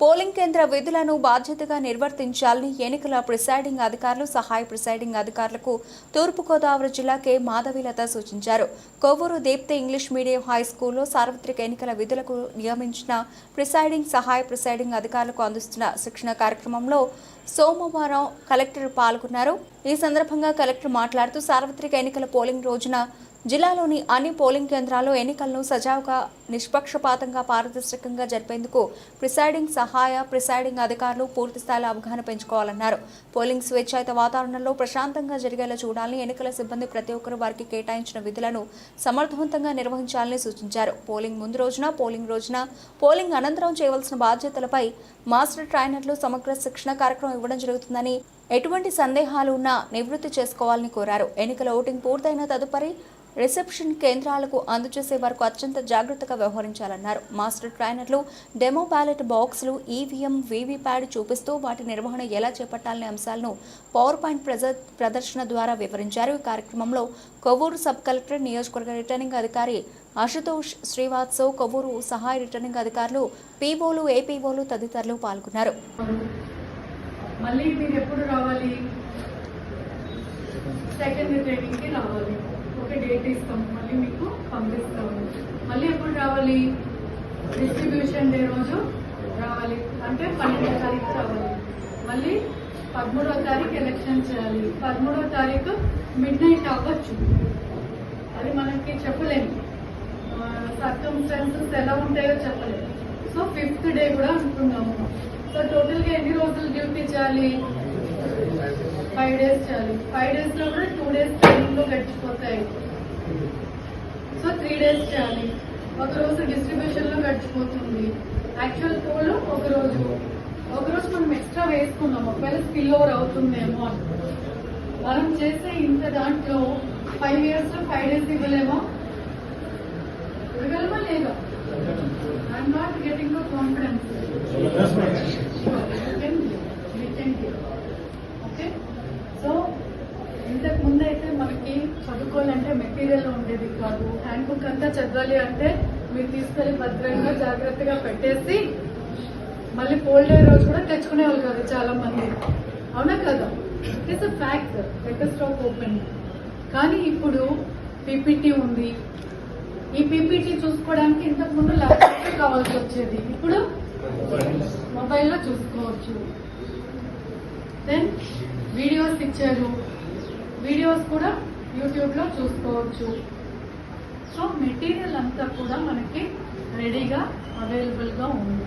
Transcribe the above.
Polling కేంద్ర విధులను బాధ్యతగా నిర్వర్తించాలని ఎన్నికల ప్రిసైడింగ్ అధికారులు సహాయ ప్రిసైడింగ్ అధికారులకు తూర్పుగోదావరి జిల్లా కె మాధవీలత సూచించారు. Kovvur Deepti English medium high స్కూల్లో సార్వత్రిక ఎన్నికల విధులకు నియమించిన ప్రిసైడింగ్ సహాయ ప్రిసైడింగ్ అధికారులకు అందిస్తున్న శిక్షణ కార్యక్రమంలో సోమవారం కలెక్టర్ పాల్గొన్నారు. ఈ సందర్భంగా కలెక్టర్ మాట్లాడుతూ సార్వత్రిక ఎన్నికల పోలింగ్ రోజున జిల్లాలోని అన్ని పోలింగ్ కేంద్రాల్లో ఎన్నికలను సజావుగా నిష్పక్షపాతంగా పారదర్శకంగా జరిపేందుకు ప్రిసైడింగ్ సహాయ ప్రిసైడింగ్ అధికారులు పూర్తిస్థాయిలో అవగాహన పెంచుకోవాలన్నారు. పోలింగ్ స్వేచ్ఛాయుత వాతావరణంలో ప్రశాంతంగా జరిగేలా చూడాలని ఎన్నికల సిబ్బంది ప్రతి ఒక్కరూ వారికి కేటాయించిన విధులను సమర్థవంతంగా నిర్వహించాలని సూచించారు. పోలింగ్ ముందు రోజున పోలింగ్ రోజున పోలింగ్ అనంతరం చేయవలసిన బాధ్యతలపై మాస్టర్ ట్రైనర్లు సమగ్ర శిక్షణ కార్యక్రమం ఇవ్వడం జరుగుతుందని ఎటువంటి సందేహాలు ఉన్నా నివృత్తి చేసుకోవాలని కోరారు. ఎన్నికల ఓటింగ్ పూర్తయిన తదుపరి రిసెప్షన్ కేంద్రాలకు అందజేసే వరకు అత్యంత జాగ్రత్తగా వ్యవహరించాలన్నారు. మాస్టర్ ట్రైనర్లు డెమో బ్యాలెట్ బాక్సులు ఈవీఎం వీవీప్యాడ్ చూపిస్తూ వాటి నిర్వహణ ఎలా చేపట్టాలనే అంశాలను పవర్ పాయింట్ ప్రదర్శన ద్వారా వివరించారు. ఈ కార్యక్రమంలో కొవ్వూరు సబ్ కలెక్టర్ నియోజకవర్గ రిటర్నింగ్ అధికారి అశుతోష్ శ్రీవాత్సవ్ కొవ్వూరు సహాయ రిటర్నింగ్ అధికారులు పీఓలు ఏపీఓలు తదితరులు పాల్గొన్నారు. మళ్ళీ మీరు ఎప్పుడు రావాలి? సెకండ్ ట్రైనింగ్కి రావాలి. ఒక డేట్ ఇస్తాం. మళ్ళీ మీకు పంపిస్తాము. మళ్ళీ ఎప్పుడు రావాలి? డిస్ట్రిబ్యూషన్ డే రోజు రావాలి. అంటే పన్నెండో తారీఖు రావాలి. మళ్ళీ పదమూడో తారీఖు ఎలక్షన్ చేయాలి. పదమూడో తారీఖు మిడ్ నైట్ అవ్వచ్చు. అది మనకి చెప్పలేము. సర్కమ్స్టాన్సెస్ ఎలా ఉంటాయో చెప్పలేము. సో ఫిఫ్త్ డే కూడా అనుకున్నాము. సో టోటల్గా ఎన్ని రోజులు డ్యూటీ చేయాలి? ఫైవ్ డేస్ చేయాలి ఫైవ్ డేస్లో కూడా టూ డేస్ ట్రైనింగ్లో గడిచిపోతాయి. సో త్రీ డేస్ చేయాలి ఒక రోజు డిస్ట్రిబ్యూషన్లో గడిచిపోతుంది. యాక్చువల్ పోల్ ఒక రోజు. ఒక రోజు మనం ఎక్స్ట్రా వేసుకున్నాం ఒకవేళ స్పిల్ ఓవర్ అవుతుందేమో అని. మనం చేసే ఇంత దాంట్లో ఫైవ్ ఇయర్స్లో ఫైవ్ డేస్ ఇవ్వలేమో? ఇవ్వగలమా లేదా? I'm not getting confidence okay so ఇంతకు ముందు అయితే మనకి చదువుకోవాలంటే మెటీరియల్ ఉండేది కాదు. హ్యాండ్ బుక్ అంతా చదవాలి అంటే మీరు తీసుకెళ్ళి భద్రంగా జాగ్రత్తగా పెట్టేసి మళ్ళీ పోల్ రోజు కూడా తెచ్చుకునేవాళ్ళు కాదు చాలా మంది అవునా కదా? It's a fact letter stack open కానీ ఇప్పుడు పీపీటీ ఉంది. ఈ పీపీటీ చూసుకోవడానికి ఇంతకుముందు ల్యాప్టాప్ కావాల్సి వచ్చేది. ఇప్పుడు మొబైల్లో చూసుకోవచ్చు. దెన్ వీడియోస్ ఇచ్చారు. వీడియోస్ కూడా యూట్యూబ్లో చూసుకోవచ్చు. సో మెటీరియల్ అంతా కూడా మనకి రెడీగా అవైలబుల్గా ఉంది.